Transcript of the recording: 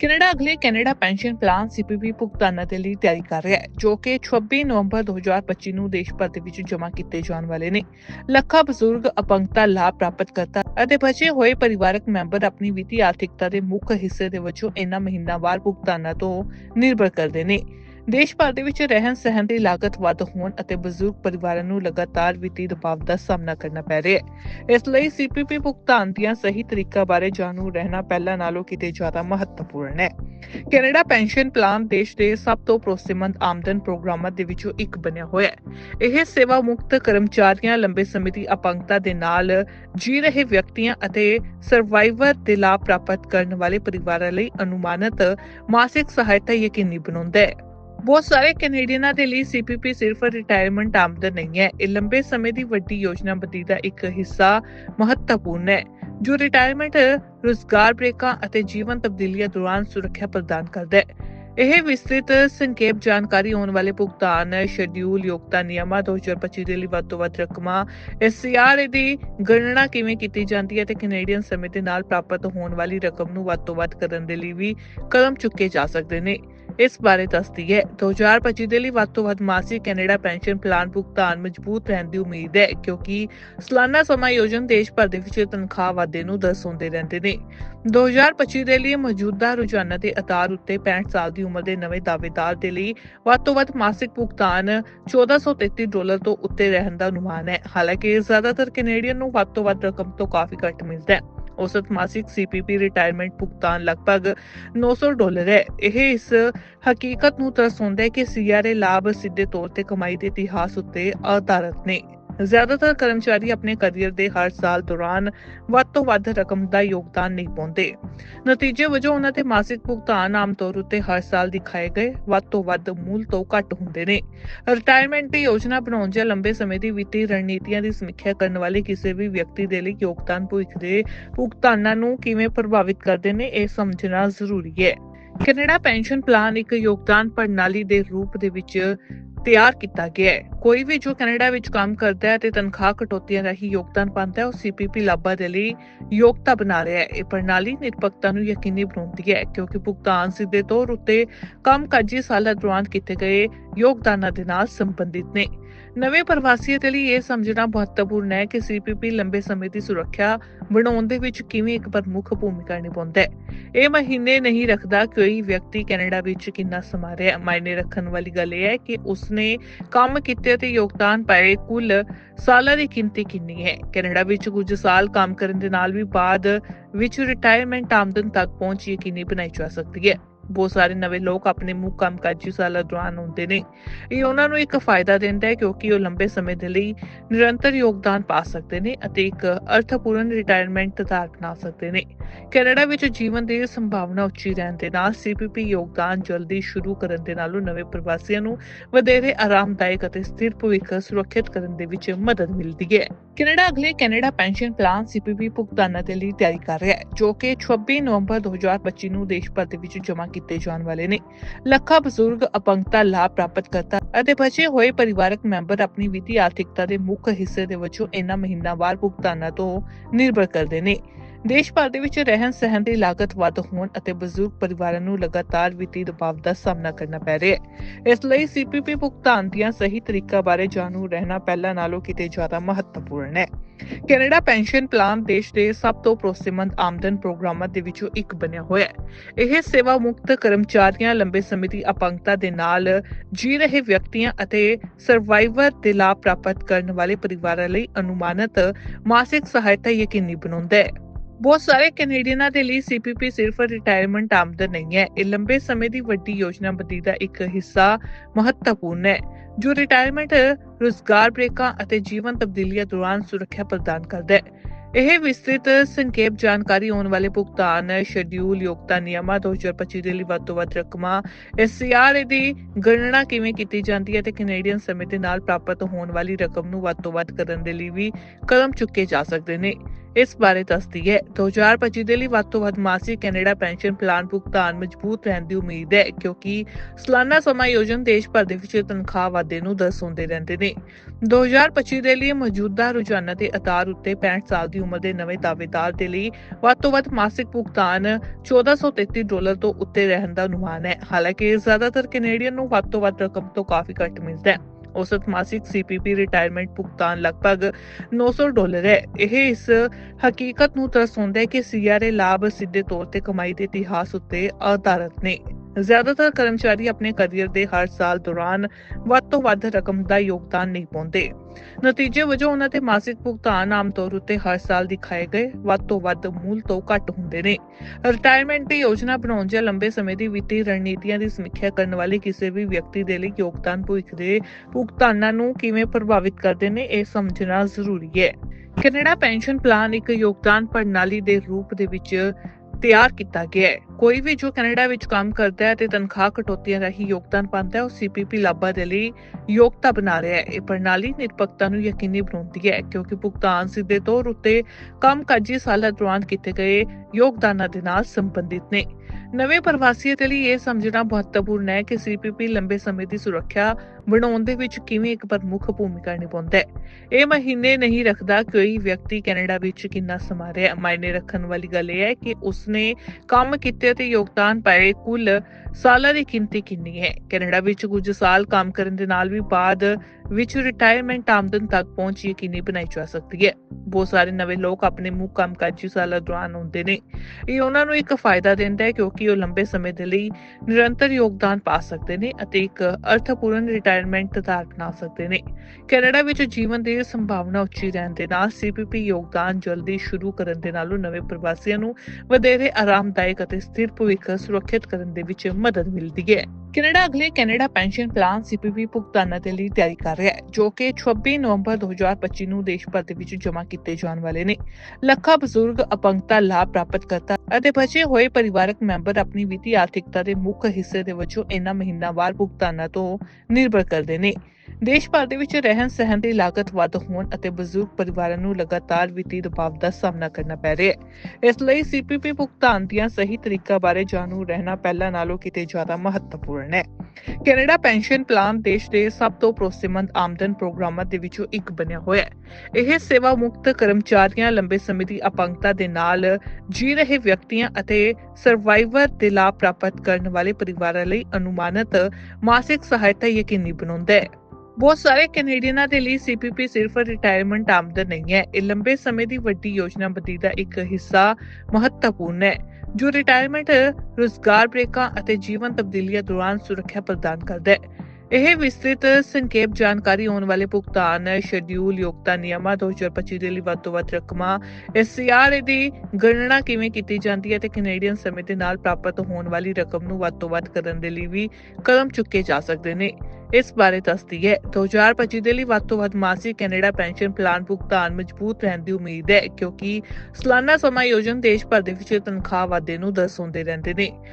Canada ਅਗਲੇ Canada pension plan CPP ਭੁਗਤਾਨਾਂ ਦੇ ਲਈ ਤਿਆਰੀ ਕਰ ਰਿਹਾ ਹੈ, ਜੋ ਕਿ 26 ਨਵੰਬਰ 2025 ਨੂੰ ਦੇਸ਼ ਭਰ ਦੇ ਵਿੱਚ ਜਮ੍ਹਾਂ ਕੀਤੇ ਜਾਣ ਵਾਲੇ ਨੇ। ਲੱਖਾਂ ਬਜ਼ੁਰਗ ਅਪੰਗਤਾ ਲਾਭ ਪ੍ਰਾਪਤ ਕਰਤਾ ਅਤੇ ਬਚੇ ਹੋਏ ਪਰਿਵਾਰਕ ਮੈਂਬਰ ਆਪਣੀ ਵਿੱਤੀ ਆਰਥਿਕਤਾ ਦੇ ਮੁੱਖ ਹਿੱਸੇ ਦੇ ਵਜੋਂ ਇਹਨਾਂ ਮਹੀਨਾਵਾਰ ਭੁਗਤਾਨਾਂ ਤੋਂ ਨਿਰਭਰ ਕਰਦੇ ਨੇ। ਦੇਸ਼ ਭਰ ਦੇ ਵਿੱਚ ਰਹਿਣ ਸਹਿਣ ਦੀ ਲਾਗਤ ਵੱਧ ਹੋਣ ਅਤੇ ਬਜ਼ੁਰਗ ਪਰਿਵਾਰਾਂ ਨੂੰ ਲਗਾਤਾਰ ਵਿੱਤੀ ਦਬਾਅ ਦਾ ਸਾਹਮਣਾ ਕਰਨਾ ਪੈ ਰਿਹਾ ਹੈ। ਇਸ ਲਈ ਸੀਪੀਪੀ ਭੁਗਤਾਨ ਦੀਆਂ ਸਹੀ ਤਰੀਕਾ ਬਾਰੇ ਜਾਣੂ ਰਹਿਣਾ ਪਹਿਲਾਂ ਨਾਲੋਂ ਕਿਤੇ ਜ਼ਿਆਦਾ ਮਹੱਤਵਪੂਰਨ ਹੈ। ਕੈਨੇਡਾ ਪੈਨਸ਼ਨ ਪਲਾਨ ਦੇਸ਼ ਦੇ ਸਭ ਤੋਂ ਭਰੋਸੇਮੰਦ ਆਮਦਨ ਪ੍ਰੋਗਰਾਮਾਂ ਦੇ ਵਿੱਚੋਂ ਇੱਕ ਬਣਿਆ ਹੋਇਆ ਹੈ। ਇਹ ਸੇਵਾ ਮੁਕਤ ਕਰਮਚਾਰੀਆਂ ਲੰਬੇ ਸਮੇਂ ਦੀ ਅਪੰਗਤਾ ਦੇ ਨਾਲ ਜੀ ਰਹੇ ਵਿਅਕਤੀਆਂ ਅਤੇ ਸਰਵਾਈਵਰ ਦੇ ਲਾਭ ਪ੍ਰਾਪਤ ਕਰਨ ਵਾਲੇ ਪਰਿਵਾਰਾਂ ਲਈ ਅਨੁਮਾਨਿਤ ਮਾਸਿਕ ਸਹਾਇਤਾ ਯਕੀਨੀ ਬਣਾਉਂਦਾ ਹੈ। ਬਹੁਤ ਸਾਰੇ ਕੈਨੇਡੀਅਨਾਂ ਦੇ ਲਈ ਸੀਪੀਪੀ ਸਿਰਫ ਰਿਟਾਇਰਮੈਂਟ ਆਮਦਨ ਨਹੀਂ ਹੈ। ਇਹ ਲੰਬੇ ਸਮੇਂ ਦੀ ਵੱਡੀ ਯੋਜਨਾਬੰਦੀ ਦਾ ਇੱਕ ਹਿੱਸਾ ਮਹੱਤਵਪੂਰਨ ਹੈ, ਜੋ ਰਿਟਾਇਰਮੈਂਟ ਰੁਜ਼ਗਾਰ ਬ੍ਰੇਕਾਂ ਅਤੇ ਜੀਵਨ ਤਬਦੀਲੀਆਂ ਦੌਰਾਨ ਸੁਰੱਖਿਆ ਪ੍ਰਦਾਨ ਕਰਦਾ ਹੈ। ਇਹ ਵਿਸਤ੍ਰਿਤ ਸੰਖੇਪ ਜਾਣਕਾਰੀ ਆਉਣ ਵਾਲੇ ਭੁਗਤਾਨ ਸ਼ਡਿਊਲ ਯੋਗਤਾ ਨਿਯਮਾਂ 2025 ਦੇ ਲਈ ਵੱਧ ਤੋਂ ਵੱਧ ਰਕਮਾਂ ਐਸਸੀਆਰ ਦੀ ਗਣਨਾ ਕਿਵੇਂ ਕੀਤੀ ਜਾਂਦੀ ਹੈ ਤੇ ਕੈਨੇਡੀਅਨ ਸਮੇਂ ਦੇ ਨਾਲ ਪ੍ਰਾਪਤ ਹੋਣ ਵਾਲੀ ਰਕਮ ਨੂੰ ਵੱਧ ਤੋਂ ਵੱਧ ਕਰਨ ਦੇ ਲਈ ਵੀ ਕਦਮ ਚੁੱਕੇ ਜਾ ਸਕਦੇ ਨੇ। ਇਸ ਬਾਰੇ ਦੱਸਦੀ ਹੈ। 2025 ਦੇ ਲਈ ਵੱਧ ਤੋਂ ਵੱਧ ਮਾਸਿਕ ਕੈਨੇਡਾ ਪੈਨਸ਼ਨ ਪਲਾਨ ਭੁਗਤਾਨ ਮਜ਼ਬੂਤ ਰਹਿਣ ਦੀ ਉਮੀਦ ਹੈ, ਕਿਉਂਕਿ ਸਾਲਾਨਾ ਸਮਾਯੋਜਨ ਦੇਸ਼ ਭਰ ਦੇ ਵਿੱਚ ਤਨਖਾਹ ਵਾਧੇ ਨੂੰ ਦਰਸਾਉਂਦੇ ਰਹਿੰਦੇ ਨੇ। 2025 ਦੇ ਲਈ ਮੌਜੂਦਾ ਰੁਝਾਨਾਂ ਦੇ ਆਧਾਰ ਉੱਤੇ 65 ਸਾਲ ਦੀ ਉਮਰ ਦੇ ਨਵੇਂ ਦਾਅਵੇਦਾਰ ਦੇ ਲਈ ਵੱਧ ਤੋਂ ਵੱਧ ਮਾਸਿਕ ਭੁਗਤਾਨ 1433 ਡਾਲਰ ਤੋਂ ਉੱਤੇ ਰਹਿਣ ਦਾ ਅਨੁਮਾਨ ਹੈ। ਹਾਲਾਂਕਿ ਜ਼ਿਆਦਾਤਰ ਕੈਨੇਡੀਅਨ ਨੂੰ ਵੱਧ ਤੋਂ ਵੱਧ ਰਕਮ ਤੋਂ ਕਾਫੀ ਘੱਟ ਮਿਲਦਾ ਹੈ। ਔਸਤ ਮਾਸਿਕ ਸੀਪੀਪੀ ਰਿਟਾਇਰਮੈਂਟ ਭੁਗਤਾਨ ਲਗਭਗ 900 ਡਾਲਰ ਹੈ। ਇਹ ਇਸ ਹਕੀਕਤ ਨੂੰ ਦਰਸਾਉਂਦਾ ਹੈ ਕਿ ਸੀਆਰਏ ਲਾਭ ਸਿੱਧੇ ਤੌਰ ਤੇ ਕਮਾਈ ਦੇ ਇਤਿਹਾਸ ਉੱਤੇ ਆਧਾਰਿਤ ਨੇ। ਜ਼ਿਆਦਾਤਰ ਕਰਮਚਾਰੀ ਆਪਣੇ ਕੈਰੀਅਰ ਦੇ ਹਰ ਸਾਲ ਦੌਰਾਨ ਵੱਧ ਤੋਂ ਵੱਧ ਰਕਮ ਦਾ ਯੋਗਦਾਨ ਨਹੀਂ ਪਾਉਂਦੇ। ਨਤੀਜੇ ਵਜੋਂ ਉਹਨਾਂ ਦੇ ਮਾਸਿਕ ਭੁਗਤਾਨ ਆਮ ਤੌਰ ਉੱਤੇ ਹਰ ਸਾਲ ਦਿਖਾਏ ਗਏ, ਵੱਧ ਤੋਂ ਵੱਧ ਮੂਲ ਤੋਂ ਘੱਟ ਹੁੰਦੇ ਨੇ। ਰਿਟਾਇਰਮੈਂਟ ਦੀ ਯੋਜਨਾ ਬਣਾਉਣ ਜਾਂ ਲੰਬੇ ਸਮੇਂ ਦੀ ਵਿੱਤੀ ਰਣਨੀਤੀਆਂ ਦੀ ਸਮੀਖਿਆ ਕਰਨ ਵਾਲੇ ਕਿਸੇ ਵੀ ਵਿਅਕਤੀ ਦੇ ਲਈ ਯੋਗਦਾਨ ਭਵਿੱਖ ਦੇ ਭੁਗਤਾਨਾਂ ਨੂੰ ਕਿਵੇਂ ਪ੍ਰਭਾਵਿਤ ਕਰਦੇ ਨੇ, ਇਹ ਸਮਝਣਾ ਜ਼ਰੂਰੀ ਹੈ। ਕੈਨੇਡਾ ਪੈਨਸ਼ਨ ਪਲਾਨ ਇੱਕ ਯੋਗਦਾਨ ਪ੍ਰਣਾਲੀ ਦੇ ਰੂਪ ਦੇ ਵਿੱਚ ਤਿਆਰ ਕੀਤਾ ਗਿਆ ਹੈ। ਕੋਈ ਵੀ ਜੋ ਕੈਨੇਡਾ ਵਿੱਚ ਕੰਮ ਕਰਦਾ ਹੈ ਤੇ ਤਨਖਾਹ ਕਟੌਤੀਆਂ ਰਾਹੀਂ ਯੋਗਦਾਨ ਪਾਉਂਦਾ ਹੈ, ਉਹ ਸੀਪੀਪੀ ਲਾਭਾ ਦੇ ਲਈ ਯੋਗਤਾ ਬਣਾ ਰਿਹਾ ਹੈ। ਇਹ ਪ੍ਰਣਾਲੀ ਨਿਰਪੱਖਤਾ ਨੂੰ ਯਕੀਨੀ ਬਣਾਉਂਦੀ ਹੈ, ਕਿਉਂਕਿ ਭੁਗਤਾਨ ਸਿੱਧੇ ਤੌਰ ਉੱਤੇ ਕੰਮਕਾਜੀ ਸਾਲਾਂ ਦੌਰਾਨ ਕੀਤੇ ਗਏ ਯੋਗਦਾਨਾਂ ਦੇ ਨਾਲ ਸੰਬੰਧਿਤ ਨੇ। ਨਵੇਂ ਪ੍ਰਵਾਸੀਆਂ ਦੇ ਲਈ ਇਹ ਸਮਝਣਾ ਮਹੱਤਵਪੂਰਨ ਹੈ ਕਿ ਸੀਪੀਪੀ ਲੰਬੇ ਸਮੇਂ ਦੀ ਸੁਰੱਖਿਆ ਬਣਾਉਣ ਦੇ ਵਿੱਚ ਕਿਵੇਂ ਇੱਕ ਪ੍ਰਮੁੱਖ ਭੂਮਿਕਾ ਨਿਭਾਉਂਦਾ ਹੈ। ਇਹ ਮਹੀਨੇ ਨਹੀਂ ਰੱਖਦਾ, ਕੋਈ ਵਿਅਕਤੀ ਕੈਨੇਡਾ ਵਿੱਚ ਕਿੰਨਾ ਸਮਾਂ ਰਿਹਾ, ਮਾਇਨੇ ਰੱਖਣ ਵਾਲੀ ਗੱਲ ਇਹ ਹੈ ਕਿ ਉਸਨੇ ਕੰਮ ਕੀਤੇ ਤੇ ਯੋਗਦਾਨ ਪਾਏ ਕੁੱਲ ਸਾਲਾਂ ਦੀ ਗਿਣਤੀ ਕਿੰਨੀ ਹੈ। ਕੈਨੇਡਾ ਵਿੱਚ ਕੁਝ ਸਾਲ ਕੰਮ ਕਰਨ ਦੇ ਨਾਲ ਵੀ ਬਾਅਦ ਵਿੱਚ ਰਿਟਾਇਰਮੈਂਟ ਆਮਦਨ ਤੱਕ ਪਹੁੰਚ ਯਕੀਨੀ ਬਣਾਈ ਜਾ ਸਕਦੀ ਹੈ। ਬਹੁਤ ਸਾਰੇ ਨਵੇਂ ਲੋਕ ਆਪਣੇ ਮੁੱਖ ਕੰਮਕਾਜੀ ਸਾਲਾਂ ਦੌਰਾਨ ਹੁੰਦੇ ਨੇ। ਇਹ ਉਹਨਾਂ ਨੂੰ ਇੱਕ ਫਾਇਦਾ ਦਿੰਦਾ ਹੈ ਕਿਉਂਕਿ ਉਹ ਲੰਬੇ ਸਮੇਂ ਦੇ ਲਈ ਨਿਰੰਤਰ ਯੋਗਦਾਨ ਪਾ ਸਕਦੇ ਨੇ ਅਤੇ ਇੱਕ ਅਰਥਪੂਰਨ ਰਿਟਾਇਰਮੈਂਟ ਆਧਾਰ ਬਣਾ ਸਕਦੇ ਨੇ। ਕੈਨੇਡਾ ਵਿੱਚ ਜੀਵਨ ਦੀ ਸੰਭਾਵਨਾ ਉੱਚੀ ਰਹਿਣ ਦੇ ਨਾਲ ਸੀਪੀਪੀ ਯੋਗਦਾਨ ਜਲਦੀ ਸ਼ੁਰੂ ਕਰਨ ਦੇ ਨਾਲੋਂ ਨਵੇਂ ਪ੍ਰਵਾਸੀਆਂ ਨੂੰ ਵਧੇਰੇ ਆਰਾਮਦਾਇਕ ਅਤੇ ਸਥਿਰ ਭਵਿੱਖ ਸੁਰੱਖਿਅਤ ਕਰਨ ਦੇ ਵਿੱਚ ਮਦਦ ਮਿਲਦੀ ਹੈ। ਕੈਨੇਡਾ ਅਗਲੇ ਕੈਨੇਡਾ ਪੈਨਸ਼ਨ ਪਲਾਨ ਸੀਪੀਪੀ ਭੁਗਤਾਨਾਂ ਦੇ ਲਈ ਤਿਆਰੀ ਕਰ ਰਿਹਾ ਹੈ, ਜੋ ਕਿ 26 ਨਵੰਬਰ 2025 ਨੂੰ ਦੇਸ਼ ਭਰ ਦੇ ਵਿੱਚ ਜਮ੍ਹਾਂ ਕੀਤੇ ਜਾਣ ਵਾਲੇ ਨੇ। ਲੱਖਾਂ ਬਜ਼ੁਰਗ ਅਪੰਗਤਾ ਲਾਭ ਪ੍ਰਾਪਤ ਕਰਤਾ ਅਤੇ ਬਚੇ ਹੋਏ ਪਰਿਵਾਰਕ ਮੈਂਬਰ ਆਪਣੀ ਵਿੱਤੀ ਆਰਥਿਕਤਾ ਦੇ ਮੁੱਖ ਹਿੱਸੇ ਦੇ ਵਿੱਚੋਂ ਇਹਨਾਂ ਮਹੀਨਾਵਾਰ ਭੁਗਤਾਨਾਂ ਤੋਂ ਨਿਰਭਰ ਕਰਦੇ ਨੇ। ਦੇਸ਼ ਭਰ ਦੇ ਵਿੱਚ ਰਹਿਣ ਸਹਿਣ ਦੀ ਲਾਗਤ ਵੱਧ ਹੋਣ ਅਤੇ ਬਜ਼ੁਰਗ ਪਰਿਵਾਰਾਂ ਨੂੰ ਲਗਾਤਾਰ ਵਿੱਤੀ ਦਬਾਅ ਦਾ ਸਾਹਮਣਾ ਕਰਨਾ ਪੈ ਰਿਹਾ ਹੈ। ਇਸ ਲਈ ਸੀਪੀਪੀ ਭੁਗਤਾਨ ਦੀਆਂ ਸਹੀ ਤਰੀਕਾ ਬਾਰੇ ਜਾਣੂ ਰਹਿਣਾ ਪਹਿਲਾਂ ਨਾਲੋਂ ਕਿਤੇ ਜ਼ਿਆਦਾ ਮਹੱਤਵਪੂਰਨ ਹੈ। ਕੈਨੇਡਾ ਪੈਨਸ਼ਨ ਪਲਾਨ ਦੇਸ਼ ਦੇ ਸਭ ਤੋਂ ਭਰੋਸੇਮੰਦ ਆਮਦਨ ਪ੍ਰੋਗਰਾਮਾਂ ਦੇ ਵਿੱਚੋਂ ਇੱਕ ਬਣਿਆ ਹੋਇਆ ਹੈ। ਇਹ ਸੇਵਾ ਮੁਕਤ ਕਰਮਚਾਰੀਆਂ ਲੰਬੇ ਸਮੇਂ ਦੀ ਅਪੰਗਤਾ ਦੇ ਨਾਲ ਜੀ ਰਹੇ ਵਿਅਕਤੀਆਂ ਅਤੇ ਸਰਵਾਈਵਰ ਦੇ ਲਾਭ ਪ੍ਰਾਪਤ ਕਰਨ ਵਾਲੇ ਪਰਿਵਾਰਾਂ ਲਈ ਅਨੁਮਾਨਿਤ ਮਾਸਿਕ ਸਹਾਇਤਾ ਯਕੀਨੀ ਬਣਾਉਂਦਾ ਹੈ। ਬਹੁਤ ਸਾਰੇ ਕੈਨੇਡੀਅਨਾਂ ਦੇ ਲਈ ਸੀਪੀਪੀ ਸਿਰਫ ਰਿਟਾਇਰਮੈਂਟ ਆਮਦਨ ਨਹੀਂ ਹੈ। ਇਹ ਲੰਬੇ ਸਮੇਂ ਦੀ ਵੱਡੀ ਯੋਜਨਾਬੰਦੀ ਦਾ ਇੱਕ ਹਿੱਸਾ ਮਹੱਤਵਪੂਰਨ ਹੈ, ਜੋ ਰਿਟਾਇਰਮੈਂਟ ਰੁਜ਼ਗਾਰ ਬ੍ਰੇਕਾਂ ਅਤੇ ਜੀਵਨ ਤਬਦੀਲੀਆਂ ਦੌਰਾਨ ਸੁਰੱਖਿਆ ਪ੍ਰਦਾਨ ਕਰਦਾ ਹੈ। ਇਹ ਵਿਸਤ੍ਰਿਤ ਸੰਖੇਪ ਜਾਣਕਾਰੀ ਆਉਣ ਵਾਲੇ ਭੁਗਤਾਨ ਸ਼ਡਿਊਲ ਯੋਗਤਾ ਨਿਯਮਾਂ 2025 ਦੇ ਲਈ ਵੱਧ ਤੋਂ ਵੱਧ ਰਕਮਾਂ ਐਸਸੀਆਰ ਦੀ ਗਣਨਾ ਕਿਵੇਂ ਕੀਤੀ ਜਾਂਦੀ ਹੈ ਤੇ ਕੈਨੇਡੀਅਨ ਸਮੇਂ ਦੇ ਨਾਲ ਪ੍ਰਾਪਤ ਹੋਣ ਵਾਲੀ ਰਕਮ ਨੂੰ ਵੱਧ ਤੋਂ ਵੱਧ ਕਰਨ ਦੇ ਲਈ ਵੀ ਕਦਮ ਚੁੱਕੇ ਜਾ ਸਕਦੇ ਨੇ। ਇਸ ਬਾਰੇ ਦੱਸਦੀ ਹੈ। 2025 ਦੇ ਲਈ ਵੱਧ ਤੋਂ ਵੱਧ ਮਾਸਿਕ ਕੈਨੇਡਾ ਪੈਨਸ਼ਨ ਪਲਾਨ ਭੁਗਤਾਨ ਮਜ਼ਬੂਤ ਰਹਿਣ ਦੀ ਉਮੀਦ ਹੈ, ਕਿਉਂਕਿ ਸਾਲਾਨਾ ਸਮਾਯੋਜਨ ਦੇਸ਼ ਭਰ ਦੇ ਵਿੱਚ ਤਨਖਾਹ ਵਾਧੇ ਨੂੰ ਦਰਸਾਉਂਦੇ ਰਹਿੰਦੇ ਨੇ। 2025 ਦੇ ਲਈ ਮੌਜੂਦਾ ਰੁਝਾਨਾਂ ਦੇ ਆਧਾਰ ਉੱਤੇ 65 ਸਾਲ ਦੀ ਉਮਰ ਦੇ ਨਵੇਂ ਦਾਅਵੇਦਾਰ ਦੇ ਲਈ ਵੱਧ ਤੋਂ ਵੱਧ ਮਾਸਿਕ ਭੁਗਤਾਨ 1433 ਡਾਲਰ ਤੋਂ ਉੱਤੇ ਰਹਿਣ ਦਾ ਅਨੁਮਾਨ ਹੈ। ਹਾਲਾਂਕਿ ਜ਼ਿਆਦਾਤਰ ਕੈਨੇਡੀਅਨ ਨੂੰ ਵੱਧ ਤੋਂ ਵੱਧ ਰਕਮ ਤੋਂ ਕਾਫੀ ਘੱਟ ਮਿਲਦਾ ਹੈ। ਔਸਤ ਮਾਸਿਕ ਸੀਪੀਪੀ ਰਿਟਾਇਰਮੈਂਟ ਭੁਗਤਾਨ ਲਗਭਗ 900 ਡਾਲਰ ਹੈ। ਇਹ ਇਸ ਹਕੀਕਤ ਨੂੰ ਦਰਸਾਉਂਦਾ ਹੈ ਕਿ ਸੀਆਰਏ ਲਾਭ ਸਿੱਧੇ ਤੌਰ ਤੇ ਕਮਾਈ ਦੇ ਇਤਿਹਾਸ ਉੱਤੇ ਆਧਾਰਿਤ ਨੇ। ਜ਼ਿਆਦਾਤਰ ਕਰਮਚਾਰੀ ਆਪਣੇ ਕੈਰੀਅਰ ਦੇ ਹਰ ਸਾਲ ਦੌਰਾਨ ਵੱਧ ਤੋਂ ਵੱਧ ਰਕਮ ਦਾ ਯੋਗਦਾਨ ਨਹੀਂ ਪਾਉਂਦੇ। ਨਤੀਜੇ ਵਜੋਂ ਉਹਨਾਂ ਦੇ ਮਾਸਿਕ ਭੁਗਤਾਨ ਆਮ ਤੌਰ ਉੱਤੇ ਹਰ ਸਾਲ ਦਿਖਾਏ ਗਏ, ਵੱਧ ਤੋਂ ਵੱਧ ਮੂਲ ਤੋਂ ਘੱਟ ਹੁੰਦੇ ਨੇ। ਰਿਟਾਇਰਮੈਂਟ ਦੀ ਯੋਜਨਾ ਬਣਾਉਣ ਜਾਂ ਲੰਬੇ ਸਮੇਂ ਦੀ ਵਿੱਤੀ ਰਣਨੀਤੀਆਂ ਦੀ ਸਮੀਖਿਆ ਕਰਨ ਵਾਲੇ ਕਿਸੇ ਵੀ ਵਿਅਕਤੀ ਦੇ ਲਈ ਯੋਗਦਾਨ ਭਵਿੱਖ ਦੇ ਭੁਗਤਾਨਾਂ ਨੂੰ ਕਿਵੇਂ ਪ੍ਰਭਾਵਿਤ ਕਰਦੇ ਨੇ, ਇਹ ਸਮਝਣਾ ਜ਼ਰੂਰੀ ਹੈ। ਕੈਨੇਡਾ ਪੈਨਸ਼ਨ ਪਲਾਨ ਇੱਕ ਯੋਗਦਾਨ ਪ੍ਰਣਾਲੀ ਦੇ ਰੂਪ ਦੇ ਵਿੱਚ ਤਿਆਰ ਕੀਤਾ ਗਿਆ ਹੈ। ਕੋਈ ਵੀ ਜੋ ਕੈਨੇਡਾ ਵਿੱਚ ਕੰਮ ਕਰਦਾ ਹੈ ਤੇ ਤਨਖਾਹ ਕਟੌਤੀਆਂ ਰਾਹੀਂ ਯੋਗਦਾਨ ਪਾਉਂਦਾ ਹੈ, ਉਹ ਸੀਪੀਪੀ ਲਾਭਾਂ ਦੇ ਲਈ ਯੋਗਤਾ ਬਣਾ ਰਿਹਾ ਹੈ। ਇਹ ਪ੍ਰਣਾਲੀ ਨਿਰਪੱਖਤਾ ਨੂੰ ਯਕੀਨੀ ਬਣਾਉਂਦੀ ਹੈ, ਕਿਉਂਕਿ ਭੁਗਤਾਨ ਸਿੱਧੇ ਤੌਰ ਉੱਤੇ ਕੰਮਕਾਜੀ ਸਾਲਾਂ ਦੌਰਾਨ ਕੀਤੇ ਗਏ ਯੋਗਦਾਨਾਂ ਦੇ ਨਾਲ ਸੰਬੰਧਿਤ ਨੇ। ਨਵੇਂ ਪ੍ਰਵਾਸੀਆਂ ਦੇ ਲਈ ਇਹ ਸਮਝਣਾ ਮਹੱਤਵਪੂਰਨ ਹੈ ਕਿ ਸੀਪੀਪੀ ਲੰਬੇ ਸਮੇਂ ਦੀ ਸੁਰੱਖਿਆ ਬਣਾਉਣ ਦੇ ਵਿੱਚ ਕਿਵੇਂ ਇੱਕ ਪ੍ਰਮੁੱਖ ਭੂਮਿਕਾ ਨਿਭਾਉਂਦਾ ਹੈ। ਇਹ ਮਹੀਨੇ ਨਹੀਂ ਰੱਖਦਾ ਕੋਈ ਵਿਅਕਤੀ ਕੈਨੇਡਾ ਵਿੱਚ ਕਿੰਨਾ ਸਮਾ ਰਿਹਾ। ਮਾਇਨੇ ਰੱਖਣ ਵਾਲੀ ਗੱਲ ਇਹ ਹੈ ਕਿ ਉਸਨੇ ਕੰਮ ਕੀਤੇ ਤੇ ਯੋਗਦਾਨ ਪਾਏ ਕੁੱਲ ਸਾਲਾਂ ਦੀ ਗਿਣਤੀ ਕਿੰਨੀ ਹੈ? ਕੈਨੇਡਾ ਵਿੱਚ ਕੁਝ ਸਾਲ ਕੰਮ ਕਰਨ ਦੇ ਨਾਲ ਵੀ ਬਾਅਦ ਵਿੱਚ ਰਿਟਾਇਰਮੈਂਟ ਆਮਦਨ ਤੱਕ ਪਹੁੰਚ ਯਕੀਨੀ ਬਣਾਈ ਜਾ ਸਕਦੀ ਹੈ। ਬਹੁਤ ਸਾਰੇ ਨਵੇਂ ਲੋਕ ਆਪਣੇ ਮੁੱਖ ਕੰਮਕਾਜੀ ਸਾਲਾਂ ਦੌਰਾਨ ਹੁੰਦੇ ਨੇ। ਇਹ ਉਹਨਾਂ ਨੂੰ ਇੱਕ ਫਾਇਦਾ ਦਿੰਦਾ ਹੈ ਕਿਉਂਕਿ ਉਹ ਲੰਬੇ ਸਮੇਂ ਦੇ ਲਈ ਨਿਰੰਤਰ ਯੋਗਦਾਨ ਪਾ ਸਕਦੇ ਨੇ ਅਤੇ ਇੱਕ ਅਰਥਪੂਰਨ ਰਿਟਾਇਰਮੈਂਟ ਆਧਾਰ ਬਣਾ ਸਕਦੇ ਨੇ। ਕੈਨੇਡਾ ਵਿੱਚ ਜੀਵਨ ਦੀ ਸੰਭਾਵਨਾ ਉੱਚੀ ਰਹਿਣ ਦੇ ਨਾਲ ਸੀਪੀਪੀ ਯੋਗਦਾਨ ਜਲਦੀ ਸ਼ੁਰੂ ਕਰਨ ਦੇ ਨਾਲੋਂ ਨਵੇਂ ਪ੍ਰਵਾਸੀਆਂ ਨੂੰ ਵਧੇਰੇ ਆਰਾਮਦਾਇਕ ਅਤੇ ਸਥਿਰ ਭਵਿੱਖ ਸੁਰੱਖਿਅਤ ਕਰਨ ਦੇ ਵਿੱਚ ਮਦਦ ਮਿਲਦੀ ਹੈ। ਕੈਨੇਡਾ ਅਗਲੇ ਕੈਨੇਡਾ ਪੈਨਸ਼ਨ ਪਲਾਨ ਸੀਪੀਪੀ ਭੁਗਤਾਨਾਂ ਦੇ ਲਈ ਤਿਆਰੀ ਕਰ ਰਿਹਾ ਹੈ, ਜੋ ਕਿ 26 ਨਵੰਬਰ 2025 ਨੂੰ ਦੇਸ਼ ਭਰ ਦੇ ਵਿੱਚ ਜਮ੍ਹਾਂ ਕੀਤੇ ਜਾਣ ਵਾਲੇ ਨੇ। ਲੱਖਾਂ ਬਜ਼ੁਰਗ ਅਪੰਗਤਾ, ਲਾਭ ਪ੍ਰਾਪਤ ਕਰਤਾ ਅਤੇ ਬਚੇ ਹੋਏ ਪਰਿਵਾਰਕ ਮੈਂਬਰ ਆਪਣੀ ਵਿੱਤੀ ਆਰਥਿਕਤਾ ਦੇ ਮੁੱਖ ਹਿੱਸੇ ਦੇ ਵਜੋਂ ਇਹਨਾਂ ਮਹੀਨਾਵਾਰ ਭੁਗਤਾਨਾਂ ਤੋਂ ਨਿਰਭਰ ਕਰਦੇ ਨੇ। ਦੇਸ਼ ਭਰ ਦੇ ਵਿੱਚ ਰਹਿਣ ਸਹਿਣ ਦੀ ਲਾਗਤ ਵੱਧ ਹੋਣ ਅਤੇ ਬਜ਼ੁਰਗ ਪਰਿਵਾਰਾਂ ਨੂੰ ਲਗਾਤਾਰ ਵਿੱਤੀ ਦਬਾਅ ਦਾ ਸਾਹਮਣਾ ਕਰਨਾ ਪੈ ਰਿਹਾ ਹੈ। ਇਸ ਲਈ ਸੀਪੀਪੀ ਭੁਗਤਾਨ ਦੀਆਂ ਸਹੀ ਤਰੀਕਾ ਬਾਰੇ ਜਾਣੂ ਰਹਿਣਾ ਪਹਿਲਾਂ ਨਾਲੋਂ ਕਿਤੇ ਜ਼ਿਆਦਾ ਮਹੱਤਵਪੂਰਨ ਹੈ। ਕੈਨੇਡਾ ਪੈਨਸ਼ਨ ਪਲਾਨ ਦੇਸ਼ ਦੇ ਸਭ ਤੋਂ ਭਰੋਸੇਮੰਦ ਆਮਦਨ ਪ੍ਰੋਗਰਾਮਾਂ ਦੇ ਵਿੱਚੋਂ ਇੱਕ ਬਣਿਆ ਹੋਇਆ ਹੈ। ਇਹ ਸੇਵਾ ਮੁਕਤ ਕਰਮਚਾਰੀਆਂ ਲੰਬੇ ਸਮੇਂ ਦੀ ਅਪੰਗਤਾ ਦੇ ਨਾਲ ਜੀ ਰਹੇ ਵਿਅਕਤੀਆਂ ਅਤੇ ਸਰਵਾਈਵਰ ਦੇ ਲਾਭ ਪ੍ਰਾਪਤ ਕਰਨ ਵਾਲੇ ਪਰਿਵਾਰਾਂ ਲਈ ਅਨੁਮਾਨਿਤ ਮਾਸਿਕ ਸਹਾਇਤਾ ਯਕੀਨੀ ਬਣਾਉਂਦਾ ਹੈ। ਬਹੁਤ ਸਾਰੇ ਕੈਨੇਡੀਅਨਾਂ ਦੇ ਲਈ ਸੀਪੀਪੀ ਸਿਰਫ ਰਿਟਾਇਰਮੈਂਟ ਆਮਦਨ ਨਹੀਂ ਹੈ। ਇਹ ਲੰਬੇ ਸਮੇਂ ਦੀ ਵੱਡੀ ਯੋਜਨਾਬੰਦੀ ਦਾ ਇੱਕ ਹਿੱਸਾ ਮਹੱਤਵਪੂਰਨ ਹੈ, ਜੋ ਰਿਟਾਇਰਮੈਂਟ ਰੁਜ਼ਗਾਰ, ਬ੍ਰੇਕਾਂ ਅਤੇ ਜੀਵਨ ਤਬਦੀਲੀਆਂ ਦੌਰਾਨ ਸੁਰੱਖਿਆ ਪ੍ਰਦਾਨ ਕਰਦਾ ਹੈ। ਇਹ ਵਿਸਤ੍ਰਿਤ ਸੰਖੇਪ ਜਾਣਕਾਰੀ ਆਉਣ ਵਾਲੇ ਭੁਗਤਾਨ ਸ਼ੈਡਿਊਲ ਯੋਗਤਾ ਨਿਯਮਾਂ 2025 ਦੇ ਲਈ ਵੱਧ ਤੋਂ ਵੱਧ ਰਕਮਾਂ ਐਸਸੀਆਰ ਦੀ ਗਣਨਾ ਕਿਵੇਂ ਕੀਤੀ ਜਾਂਦੀ ਹੈ ਤੇ ਕੈਨੇਡੀਅਨ ਸਮੇਂ ਦੇ ਨਾਲ ਪ੍ਰਾਪਤ ਹੋਣ ਵਾਲੀ ਰਕਮ ਨੂੰ ਵੱਧ ਤੋਂ ਵੱਧ ਕਰਨ ਦੇ ਲਈ ਵੀ ਕਦਮ ਚੁੱਕੇ ਜਾ ਸਕਦੇ ਨੇ। ਇਸ ਬਾਰੇ ਦੱਸਦੀ ਹੈ। 2025 ਦੇ ਲਈ ਵੱਧ ਤੋਂ ਵੱਧ ਮਾਸਿਕ ਕੈਨੇਡਾ ਪੈਨਸ਼ਨ ਪਲਾਨ ਭੁਗਤਾਨ ਮਜ਼ਬੂਤ ਰਹਿਣ ਦੀ ਉਮੀਦ ਹੈ ਕਿਉਂਕਿ ਸਾਲਾਨਾ ਸਮਾਯੋਜਨ ਦੇਸ਼ ਭਰ ਦੇ ਵਿੱਚ ਤਨਖਾਹ ਵਾਧੇ ਨੂੰ ਦਰਸਾਉਂਦੇ ਰਹਿੰਦੇ ਨੇ।